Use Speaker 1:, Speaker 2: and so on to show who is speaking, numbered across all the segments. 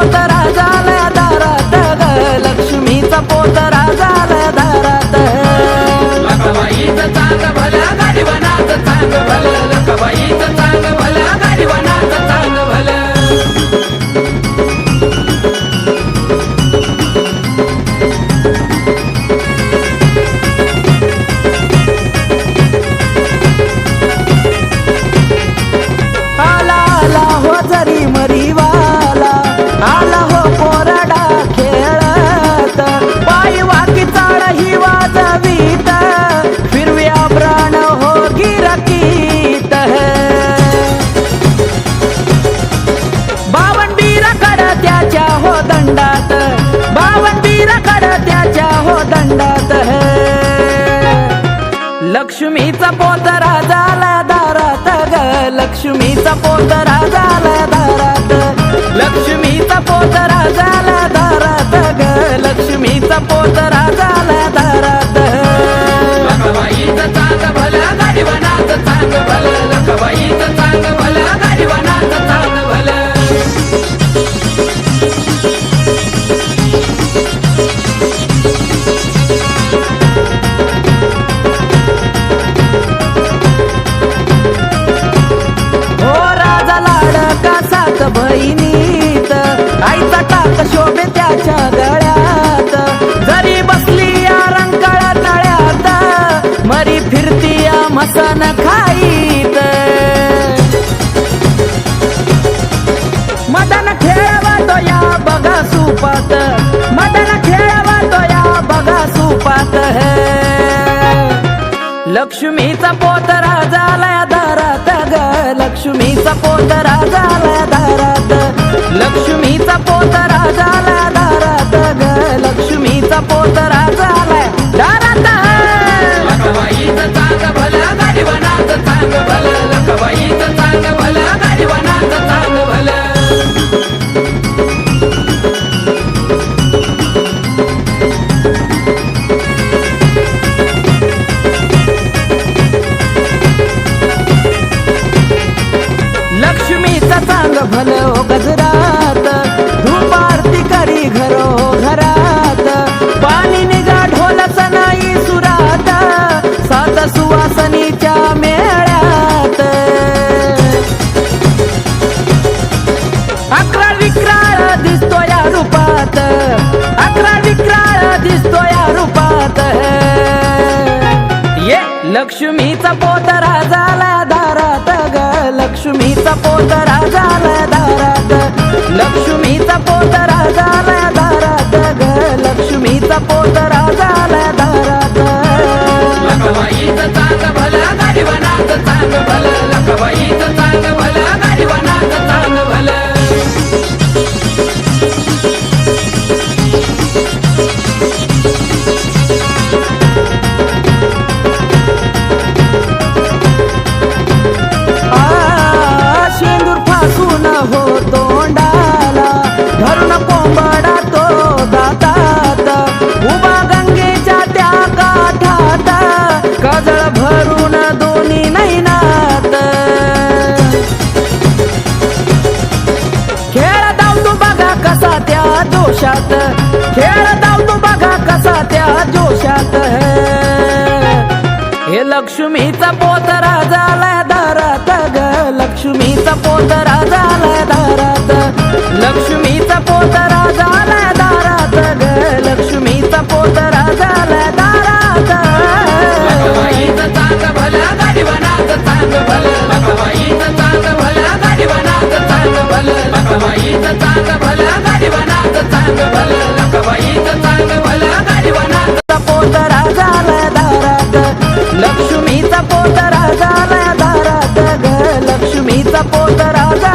Speaker 1: importa त्याच्या हो दंडात लक्ष्मीचा पोतरा झाला दारात ग. लक्ष्मीचा पोतरा झाला दारात. लक्ष्मीचा पोतरा झाला दारात ग. लक्ष्मीचा पोतरा झाला बहिणीत. आईचा टाक शोभे त्याच्या गळ्यात. जरी बसली या रंकाळा तळ्यात मरी फिरती या मसन खाईत. मदन खेळवा तो या बघा सुपात. मदन खेळवा तो या बघा सुपात. लक्ष्मीचा पोत झाला दारात ग. लक्ष्मीचा पोत झाला दारात झाला दारात ग लक्ष्मीचा पोतरा झाला दारात
Speaker 2: चांग भलं चांग भलं. लखबाईचं चांग भलं गरिबानाचं चांग भलं.
Speaker 1: लक्ष्मीचा चांग भल हो लक्ष्मीचा पोतरा झाला दारात ग. लक्ष्मीचा पोतरा झाला दारात. लक्ष्मीचा पोतरा झाला कजळ भरून दोन्ही नैनात. खेळ धावतो बघा कसा त्या जोशात. खेळ धावतो बघा कसा त्या जोशात. हे लक्ष्मीचा पोतरा झाला दारात ग. लक्ष्मीचा पोतरा झाला दारात. लक्ष्मीचा पोतरा झाला पोत राजा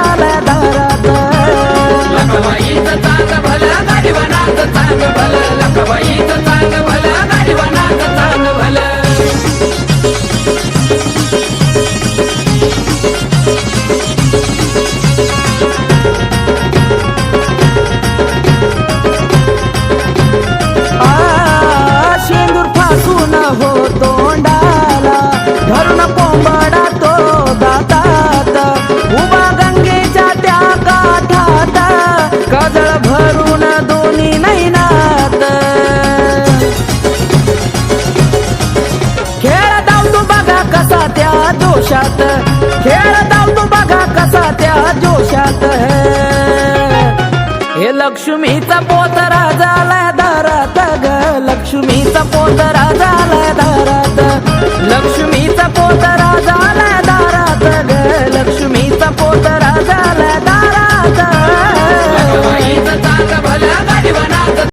Speaker 1: जोशात. खेळ धावतो बघा कसा त्या जोशात. हे लक्ष्मीचा पोतरा झाला दारात ग. लक्ष्मीचा पोतरा झाला